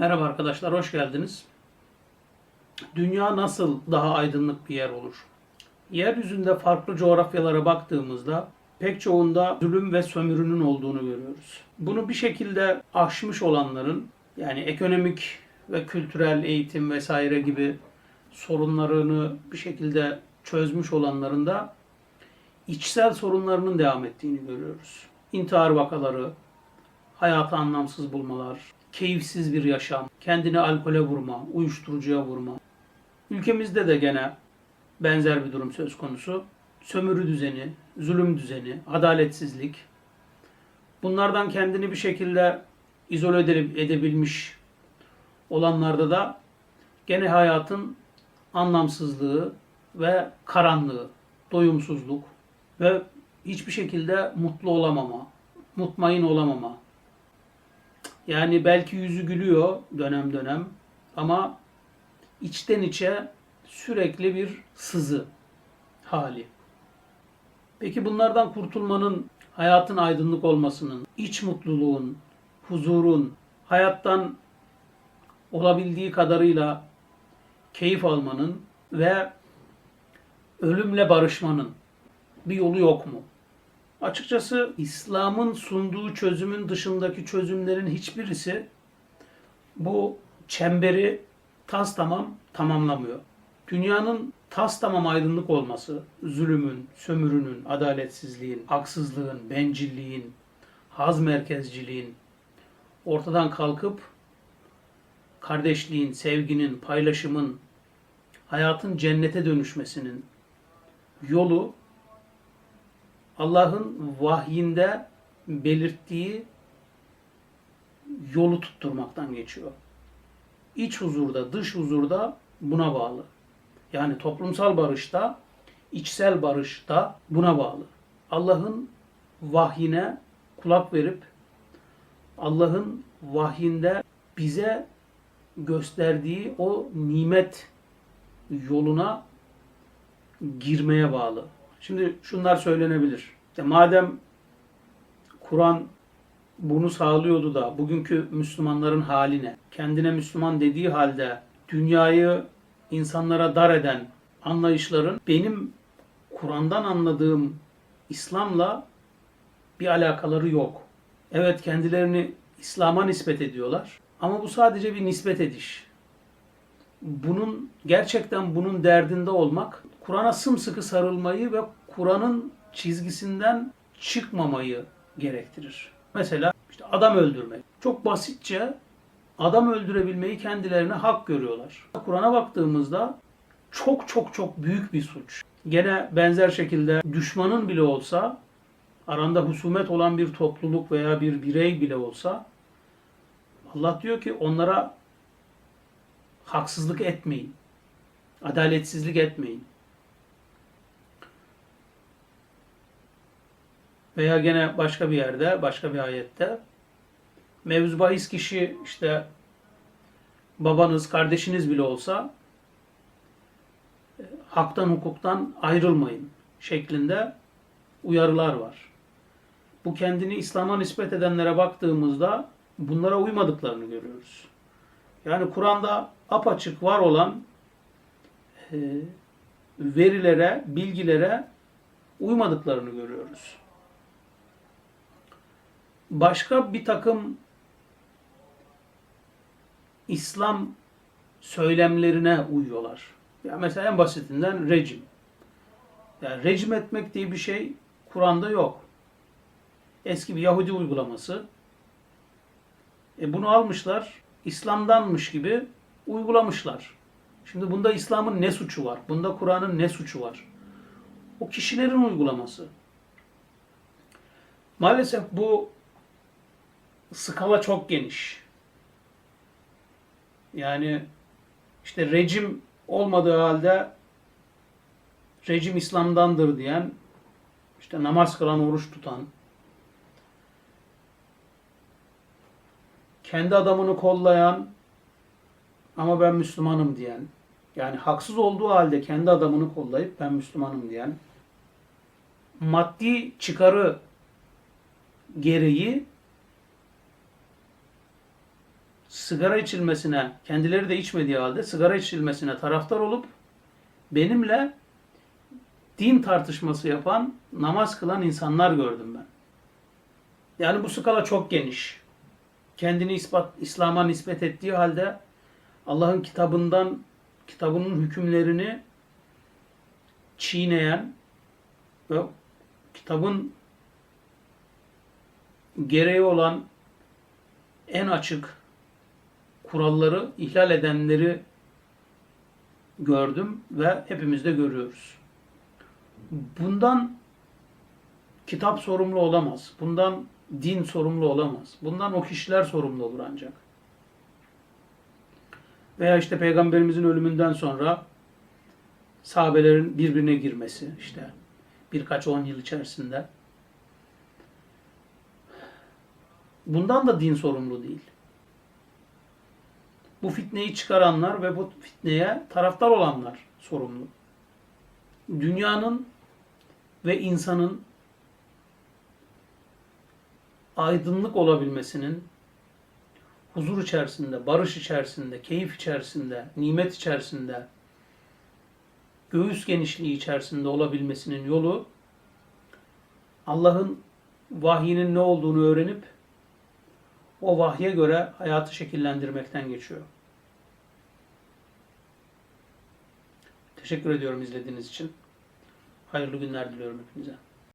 Merhaba arkadaşlar, hoş geldiniz. Dünya nasıl daha aydınlık bir yer olur? Yeryüzünde farklı coğrafyalara baktığımızda pek çoğunda zulüm ve sömürünün olduğunu görüyoruz. Bunu bir şekilde aşmış olanların yani ekonomik ve kültürel eğitim vesaire gibi sorunlarını bir şekilde çözmüş olanların da içsel sorunlarının devam ettiğini görüyoruz. İntihar vakaları, hayatı anlamsız bulmalar, keyifsiz bir yaşam, kendini alkole vurma, uyuşturucuya vurma. Ülkemizde de gene benzer bir durum söz konusu. Sömürü düzeni, zulüm düzeni, adaletsizlik. Bunlardan kendini bir şekilde izole edebilmiş olanlarda da gene hayatın anlamsızlığı ve karanlığı, doyumsuzluk ve hiçbir şekilde mutlu olamama, mutmain olamama, yani belki yüzü gülüyor dönem dönem ama içten içe sürekli bir sızı hali. Peki bunlardan kurtulmanın, hayatın aydınlık olmasının, iç mutluluğun, huzurun, hayattan olabildiği kadarıyla keyif almanın ve ölümle barışmanın bir yolu yok mu? Açıkçası İslam'ın sunduğu çözümün dışındaki çözümlerin hiçbirisi bu çemberi tas tamam tamamlamıyor. Dünyanın tas tamam aydınlık olması, zulümün, sömürünün, adaletsizliğin, haksızlığın, bencilliğin, haz merkezciliğin ortadan kalkıp kardeşliğin, sevginin, paylaşımın, hayatın cennete dönüşmesinin yolu Allah'ın vahyinde belirttiği yolu tutturmaktan geçiyor. İç huzurda, dış huzurda buna bağlı. Yani toplumsal barışta, içsel barışta buna bağlı. Allah'ın vahyine kulak verip Allah'ın vahyinde bize gösterdiği o nimet yoluna girmeye bağlı. Şimdi şunlar söylenebilir. İşte madem Kur'an bunu sağlıyordu da bugünkü Müslümanların haline, kendine Müslüman dediği halde dünyayı insanlara dar eden anlayışların benim Kur'an'dan anladığım İslam'la bir alakaları yok. Evet kendilerini İslam'a nispet ediyorlar ama bu sadece bir nispet ediş. Bunun gerçekten bunun derdinde olmak Kur'an'a sımsıkı sarılmayı ve Kur'an'ın çizgisinden çıkmamayı gerektirir. Mesela işte adam öldürmek. Çok basitçe adam öldürebilmeyi kendilerine hak görüyorlar. Kur'an'a baktığımızda çok çok çok büyük bir suç. Gene benzer şekilde düşmanın bile olsa aranda husumet olan bir topluluk veya bir birey bile olsa Allah diyor ki onlara haksızlık etmeyin. Adaletsizlik etmeyin. Veya gene başka bir yerde, başka bir ayette mevzu bahis kişi işte babanız, kardeşiniz bile olsa e, haktan hukuktan ayrılmayın şeklinde uyarılar var. Bu kendini İslam'a nispet edenlere baktığımızda bunlara uymadıklarını görüyoruz. Yani Kur'an'da apaçık var olan e, verilere, bilgilere uymadıklarını görüyoruz başka bir takım İslam söylemlerine uyuyorlar. Ya mesela en basitinden rejim. Yani rejim etmek diye bir şey Kur'an'da yok. Eski bir Yahudi uygulaması. E bunu almışlar, İslam'danmış gibi uygulamışlar. Şimdi bunda İslam'ın ne suçu var? Bunda Kur'an'ın ne suçu var? O kişilerin uygulaması. Maalesef bu skala çok geniş. Yani işte rejim olmadığı halde rejim İslam'dandır diyen, işte namaz kılan, oruç tutan, kendi adamını kollayan ama ben Müslümanım diyen, yani haksız olduğu halde kendi adamını kollayıp ben Müslümanım diyen, maddi çıkarı gereği sigara içilmesine, kendileri de içmediği halde sigara içilmesine taraftar olup benimle din tartışması yapan, namaz kılan insanlar gördüm ben. Yani bu skala çok geniş. Kendini ispat, İslam'a nispet ettiği halde Allah'ın kitabından, kitabının hükümlerini çiğneyen ve kitabın gereği olan en açık kuralları ihlal edenleri gördüm ve hepimiz de görüyoruz. Bundan kitap sorumlu olamaz. Bundan din sorumlu olamaz. Bundan o kişiler sorumlu olur ancak. Veya işte peygamberimizin ölümünden sonra sahabelerin birbirine girmesi işte birkaç on yıl içerisinde. Bundan da din sorumlu değil. Bu fitneyi çıkaranlar ve bu fitneye taraftar olanlar sorumlu. Dünyanın ve insanın aydınlık olabilmesinin huzur içerisinde, barış içerisinde, keyif içerisinde, nimet içerisinde, göğüs genişliği içerisinde olabilmesinin yolu Allah'ın vahyinin ne olduğunu öğrenip o vahye göre hayatı şekillendirmekten geçiyor. Teşekkür ediyorum izlediğiniz için. Hayırlı günler diliyorum hepinize.